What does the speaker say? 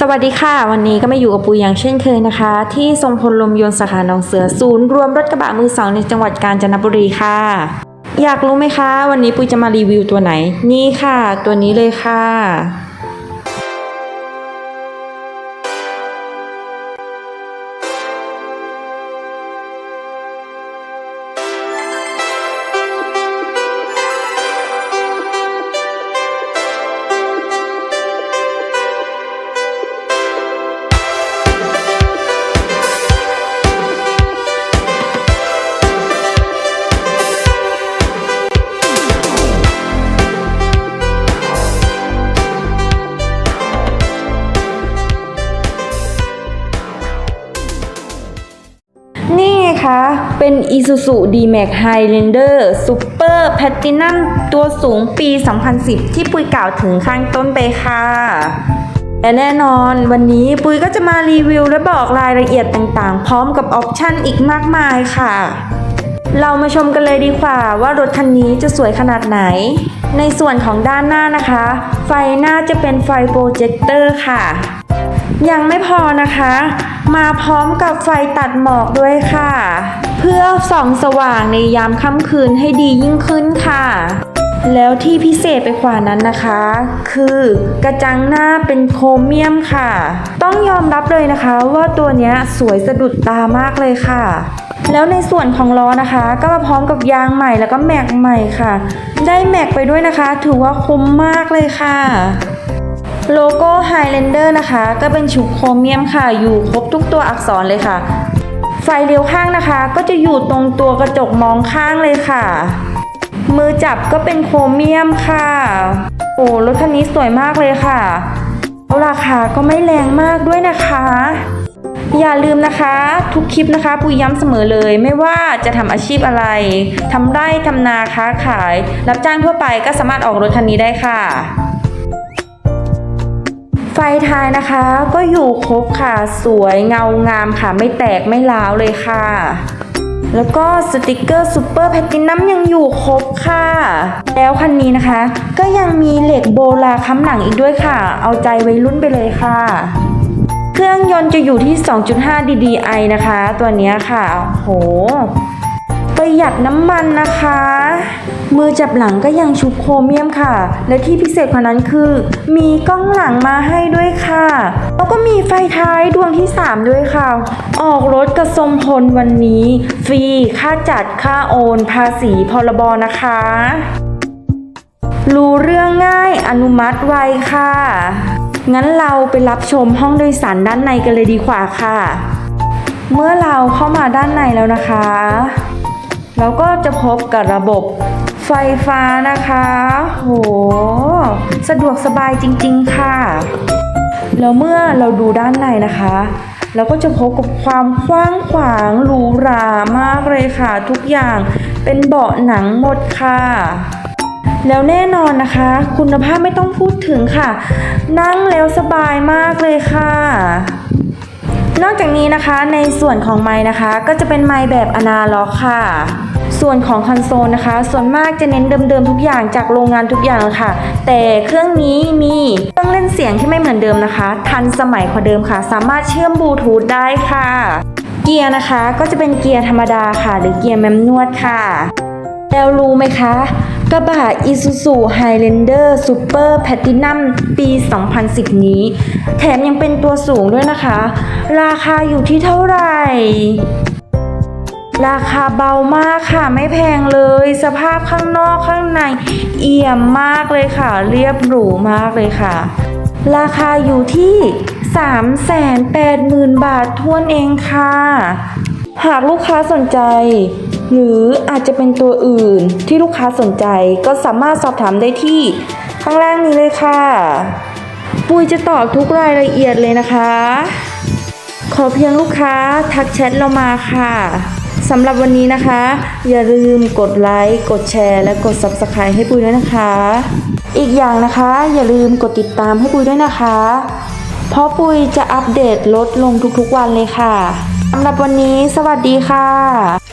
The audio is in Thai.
สวัสดีค่ะ วันนี้ก็มาอยู่กับปูอย่างเช่นเคยนะคะ ที่ทรงพลลมยนต์สาขาหนองเสือศูนย์รวมรถกระบะมือสองในจังหวัดกาญจนบุรีค่ะ อยากรู้ไหมคะ วันนี้ปุยจะมารีวิวตัวไหน นี่ค่ะ ตัวนี้เลยค่ะ คะ เป็น Isuzu D-Max Highlander Super Platinum ตัวสูงปี 2010 ที่ปุยกล่าวถึงข้างต้นไปค่ะ และแน่นอนวันนี้ปุยก็จะมารีวิวและบอกรายละเอียดต่างๆ พร้อมกับออปชั่นอีกมากมายค่ะ เรามาชมกันเลยดีกว่าว่ารถคันนี้จะสวยขนาดไหน ในส่วนของด้านหน้านะคะ ไฟหน้าจะเป็นไฟโปรเจคเตอร์ค่ะ ยังไม่พอนะคะ มาพร้อมกับไฟตัดหมอกด้วยค่ะ เพื่อส่องสว่างในยามค่ำคืนให้ดียิ่งขึ้นค่ะแล้วที่พิเศษไปกว่านั้นนะคะ คือกระจังหน้าเป็นโครเมียมค่ะ ต้องยอมรับเลยนะคะ ว่าตัวนี้สวยสะดุดตามากเลยค่ะ แล้วในส่วนของล้อนะคะ ก็มาพร้อมกับยางใหม่แล้วก็แม็กใหม่ค่ะ ได้แม็กไปด้วยนะคะ ถือว่าคุ้มมากเลยค่ะ โลโก้ Highlander นะคะ ก็เป็นชุบโครเมียมค่ะ อยู่ครบทุกตัวอักษรเลยค่ะ ไฟเลี้ยวข้างนะคะ ก็จะอยู่ตรงตัวกระจกมองข้างเลยค่ะ มือจับก็เป็นโครเมียมค่ะ โอ้รถคันนี้สวยมากเลยค่ะแล้วราคาก็ไม่แรงมากด้วยนะคะ อย่าลืมนะคะ ทุกคลิปนะคะปุยย้ำเสมอเลยไม่ว่าจะทำอาชีพอะไรทำไร่ทำนาค้าขาย รับจ้างทั่วไปก็สามารถออกรถคันนี้ได้ค่ะ ไฟท้ายนะคะก็อยู่ครบค่ะ สวยเงางามค่ะ ไม่แตกไม่ร้าวเลยค่ะ แล้วก็สติกเกอร์ซูเปอร์แพตตินัมยังอยู่ครบค่ะ แล้วคันนี้นะคะ ก็ยังมีเหล็กโบราค้ำหลังอีกด้วยค่ะ เอาใจวัยรุ่นไปเลยค่ะ เครื่องยนต์จะอยู่ที่ 2.5 DDI นะคะ ตัวนี้ค่ะโห ประหยัดน้ำมันนะคะ มือจับหลังก็ยังชุบโครเมียมค่ะ และที่พิเศษกว่านั้นคือ มีกล้องหลังมาให้ด้วยค่ะ แล้วก็มีไฟท้ายดวงที่ 3 ด้วยค่ะ ออกรถกระทรงพลวันนี้ ฟรีค่าจัดค่าโอน ภาษีพรบนะคะ รู้เรื่องง่ายอนุมัติไวค่ะ งั้นเราไปรับชมห้องโดยสารด้านในกันเลยดีกว่าค่ะเมื่อเราเข้ามาด้านในแล้วนะคะ เราก็จะพบกับระบบไฟฟ้านะคะ โห สะดวกสบายจริง ๆ ค่ะ แล้วเมื่อเราดูด้านในนะคะ เราก็จะพบกับความกว้างขวางหรูหรามากเลยค่ะ ทุกอย่างเป็นเบาะหนังหมดค่ะแล้วแน่นอนนะคะ คุณภาพไม่ต้องพูดถึงค่ะ นั่งแล้วสบายมากเลยค่ะ นอกจากนี้นะคะในส่วนของไม้นะคะ ก็จะเป็นไม้แบบอนาล็อกค่ะ ส่วนของคอนโซลนะคะ ส่วนมากจะเน้นเดิมๆทุกอย่างจากโรงงานทุกอย่างค่ะ แต่เครื่องนี้มีเครื่องเล่นเสียงที่ไม่เหมือนเดิมนะคะ ทันสมัยกว่าเดิมค่ะ สามารถเชื่อมบลูทูธได้ค่ะ เกียร์นะคะก็จะเป็นเกียร์ธรรมดาค่ะ หรือเกียร์แมมนวดค่ะ แล้วรู้ไหมคะ กระบะ Isuzu Highlander Super Platinum ปี 2010 นี้ แถมยังเป็นตัวสูงด้วยนะคะ ราคาอยู่ที่เท่าไหร่ ราคาเบามากค่ะไม่แพงเลย สภาพข้างนอกข้างใน เอี่ยมมากเลยค่ะ เรียบหรูมากเลยค่ะ ราคาอยู่ที่ 380,000 บาททวนเองค่ะ หากลูกค้าสนใจ หรืออาจจะเป็นตัวอื่นที่ลูกค้าสนใจก็สามารถสอบถามได้ที่ข้างล่างนี้เลยค่ะ ปุยจะตอบทุกรายละเอียดเลยนะคะ ขอเพียงลูกค้าทักแชทเรามาค่ะสำหรับวันนี้นะคะ อย่าลืมกดไลค์กดแชร์ และกด Subscribe ให้ปุยด้วยนะคะ อีกอย่างนะคะ อย่าลืมกดติดตามให้ปุยด้วยนะคะ เพราะปุยจะอัปเดตลดลงทุกๆวันเลยค่ะสำหรับวันนี้สวัสดีค่ะ